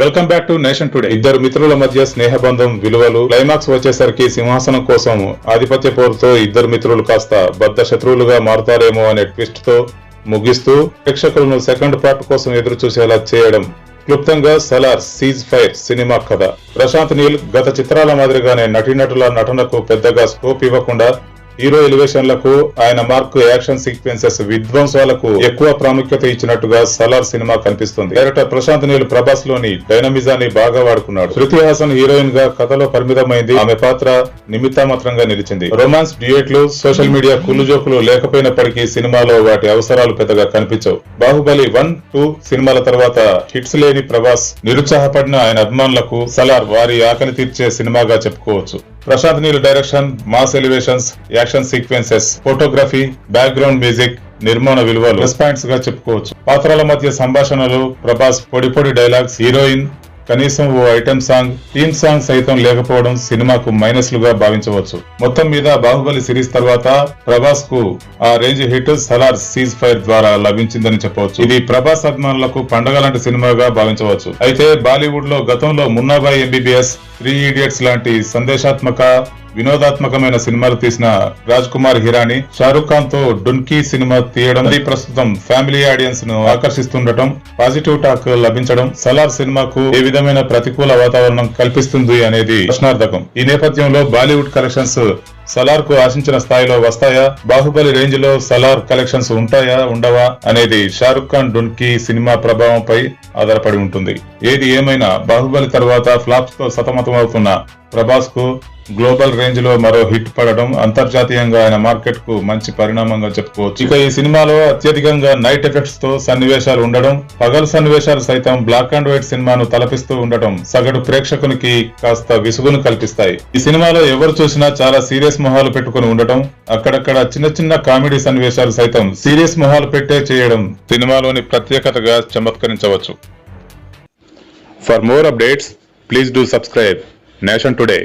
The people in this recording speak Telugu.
Welcome back to nation today ఇద్దరు మిత్రుల మధ్య స్నేహబంధం విలువలు క్లైమాక్స్ వచ్చేసరికి సింహాసనం కోసం ఆధిపత్య పోరుతో ఇద్దరు మిత్రులు కాస్త బద్ద శత్రువులుగా మారతారేమో అనే ట్విస్ట్తో ముగిస్తూ ప్రేక్షకులను సెకండ్ పార్ట్ కోసం ఎదురు చూసేలా చేయడం క్లుప్తంగా సలార్ సీజ్ ఫైర్ సినిమా కథ. ప్రశాంత్ నీల్ గత చిత్రాల మాదిరిగానే నటీనటుల నటనకు పెద్దగా స్కోప్ ఇవ్వకుండా హీరో ఎలివేషన్లకు ఆయన మార్క్ యాక్షన్ సీక్వెన్సెస్ విధ్వంసాలకు ఎక్కువ ప్రాముఖ్యత ఇచ్చినట్టుగా సలార్ సినిమా కనిపిస్తుంది. డైరెక్టర్ ప్రశాంత్ నీల్ ప్రభాస్లోని డైనమిజాన్ని బాగా వాడుకున్నాడు. శృతి హాసన్ హీరోయిన్గా కథలో పరిమితమైంది. ఆమె పాత్ర నిమిత్తామాత్రంగా నిలిచింది. రొమాన్స్ డ్యూయట్లు సోషల్ మీడియా కుళ్ళు జోకులు లేకపోయినప్పటికీ సినిమాలో వాటి అవసరాలు పెద్దగా కనిపించవు. బాహుబలి వన్ టూ సినిమాల తర్వాత హిట్స్ లేని ప్రభాస్ నిరుత్సాహపడిన ఆయన అభిమానులకు సలార్ వారి ఆకలి తీర్చే సినిమాగా చెప్పుకోవచ్చు. Prashanth Neel direction mass elevations action sequences photography background music నిర్మాణ విలువలు. ప్లస్ పాయింట్స్గా చెప్పుకోవచ్చు. పాత్రల మధ్య సంభాషణలు ప్రభాస్ పొడి పొడి డైలాగ్స్ హీరోయిన్ కనీసం ఓ ఐటెం సాంగ్ థీమ్ సాంగ్ సైతం లేకపోవడం సినిమాకు మైనస్ లుగా భావించవచ్చు. మొత్తం మీద బాహుబలి సిరీస్ తర్వాత ప్రభాస్కు ఆ range hit Salaar cease fire ద్వారా లభించిందని చెప్పవచ్చు. ఇది ప్రభాస్ అభిమానులకు పండగ లాంటి సినిమాగా భావించవచ్చు. అయితే బాలీవుడ్లో గతంలో మున్నాబాయ్ ఎంబీబీఎస్ త్రీ ఇడియట్స్ లాంటి సందేశాత్మక వినోదాత్మకమైన సినిమాలు తీసిన రాజ్ కుమార్ హిరాని షారుఖ్ ఖాన్తో డున్కీ సినిమా తీయడం ప్రస్తుతం ఫ్యామిలీ ఆడియన్స్ను ఆకర్షిస్తుండటం పాజిటివ్ టాక్ లభించడం సలార్ సినిమాకు ఏ విధమైన ప్రతికూల వాతావరణం కల్పిస్తుంది అనేది ప్రశ్నార్థకం. ఈ నేపథ్యంలో బాలీవుడ్ కలెక్షన్స్ సలార్కు ఆశించిన స్థాయిలో వస్తాయా? బాహుబలి రేంజ్లో సలార్ కలెక్షన్స్ ఉంటాయా ఉండవా అనేది షారుఖ్ ఖాన్ డున్కీ సినిమా ప్రభావంపై ఆధారపడి ఉంటుంది. ఏది ఏమైనా బాహుబలి తర్వాత ఫ్లాప్స్తో సతమతమవుతున్న ప్రభాస్కు గ్లోబల్ రేంజ్లో మరో హిట్ పడడం అంతర్జాతీయంగా ఆయన మార్కెట్కు మంచి పరిణామంగా చెప్పుకోవచ్చు. ఇక ఈ సినిమాలో అత్యధికంగా నైట్ ఎఫెక్ట్స్తో సన్నివేశాలు ఉండడం పగలు సన్నివేశాలు సైతం బ్లాక్ అండ్ వైట్ సినిమాను తలపిస్తూ ఉండటం సగటు ప్రేక్షకునికి కాస్త విసుగును కల్పిస్తాయి. ఈ సినిమాలో ఎవరు చూసినా చాలా సీరియస్ మొహాలు పెట్టుకుని ఉండటం అక్కడక్కడ చిన్న చిన్న కామెడీ సన్నివేశాలు సైతం సీరియస్ మొహాలు పెట్టే చేయడం సినిమాలోని ప్రత్యేకతగా చమత్కరించవచ్చు. For more updates please do subscribe nation today